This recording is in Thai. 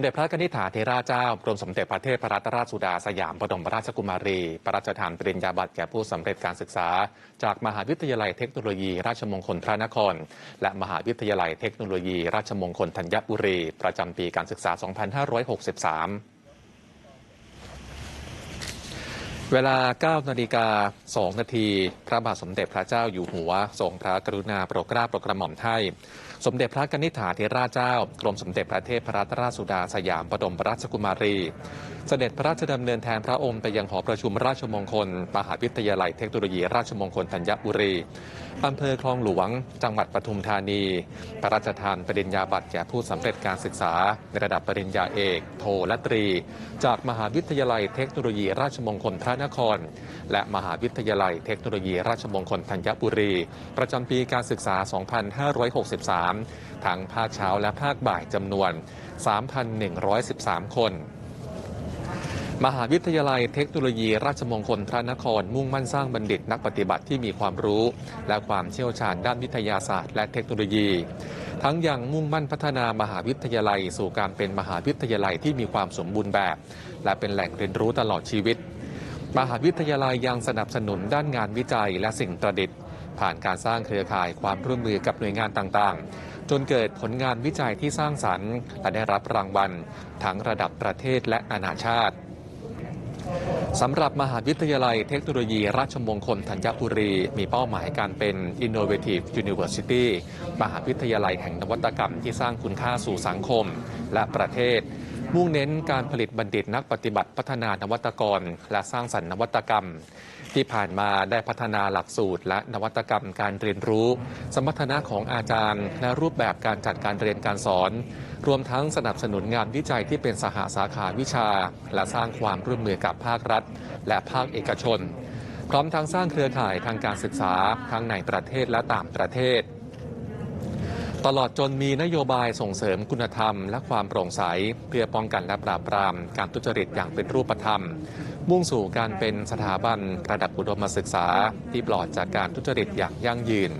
สมเด็จพระนิธิถาเทราเจ้ากรมสมเด็จพระเทพรัตนราชสุดาสยามบรมราชกุมารี พระราชทานปริญญาบัตรแก่ผู้สำเร็จการศึกษา จากมหาวิทยาลัยเทคโนโลยี ราชมงคลพระนคร และมหาวิทยาลัยเทคโนโลยี ราชมงคลธัญบุรี ประจำปีการศึกษา 2563 เวลา 9 นาฬิกา 2 นาที พระบาทสมเด็จพระเจ้าอยู่หัว ทรงพระกรุณาโปรดเกล้าโปรดกระหม่อมให้ สมเด็จพระกนิษฐาธิราชเจ้า กรมสมเด็จพระเทพรัตนราชสุดาสยามบรมราชกุมารี เสด็จพระราชดำเนินแทนพระองค์ไปยังหอประชุมราชมงคล มหาวิทยาลัยเทคโนโลยีราชมงคลธัญบุรี อำเภอคลองหลวง จังหวัดปทุมธานี พระราชทานปริญญาบัตรแก่ผู้สำเร็จการศึกษา ในระดับปริญญาเอก โทและตรี จากมหาวิทยาลัยเทคโนโลยีราชมงคลพระนคร และมหาวิทยาลัยเทคโนโลยีราชมงคลธัญบุรี ประจำปีการศึกษา 2563 ทั้งภาคเช้าและภาคบ่ายจำนวน 3,113 คนมหาวิทยาลัยเทคโนโลยีราชมงคลพระนคร มุ่งมั่นสร้างบัณฑิตนักปฏิบัติที่มีความรู้ และความเชี่ยวชาญด้านวิทยาศาสตร์และเทคโนโลยี ทั้งยังมุ่งมั่นพัฒนามหาวิทยาลัย สู่การเป็นมหาวิทยาลัยที่มีความสมบูรณ์แบบ และเป็นแหล่งเรียนรู้ตลอดชีวิต มหาวิทยาลัยยังสนับสนุนด้านงานวิจัยและสิ่งประดิษฐ์ ผ่านการสร้างเครือข่ายความร่วมมือกับหน่วยงานต่างๆ จนเกิดผลงานวิจัยที่สร้างสรรค์ และได้รับรางวัล ทั้งระดับประเทศและนานาชาติสำหรับมหาวิทยาลัยเทคโนโลยีราชมงคลธัญบุรี มีเป้าหมายการเป็น Innovative University มหาวิทยาลัยแห่งนวัตกรรมที่สร้างคุณค่าสู่สังคมและประเทศ มุ่งเน้นการผลิตบัณฑิตนักปฏิบัติพัฒนานวัตกร และสร้างสรรค์นวัตกรรม ที่ผ่านมาได้พัฒนาหลักสูตร และนวัตกรรมการเรียนรู้ สมรรถนะของอาจารย์ และรูปแบบการจัดการเรียนการสอน รวมทั้งสนับสนุนงานวิจัยที่เป็นสหาสาขาวิชา และสร้างความร่วมมือกับภาครัฐ และภาคเอกชน พร้อมทั้งสร้างเครือข่ายทางการศึกษาทั้งในประเทศและต่างประเทศ ตลอดจนมีนโยบายส่งเสริมคุณธรรม และความโปร่งใส เพื่อป้องกันและปราบปราม การทุจริตอย่างเป็นรูปธรรม มุ่งสู่การเป็นสถาบันระดับอุดมศึกษาที่ปลอดจากการทุจริตอย่างยั่งยืน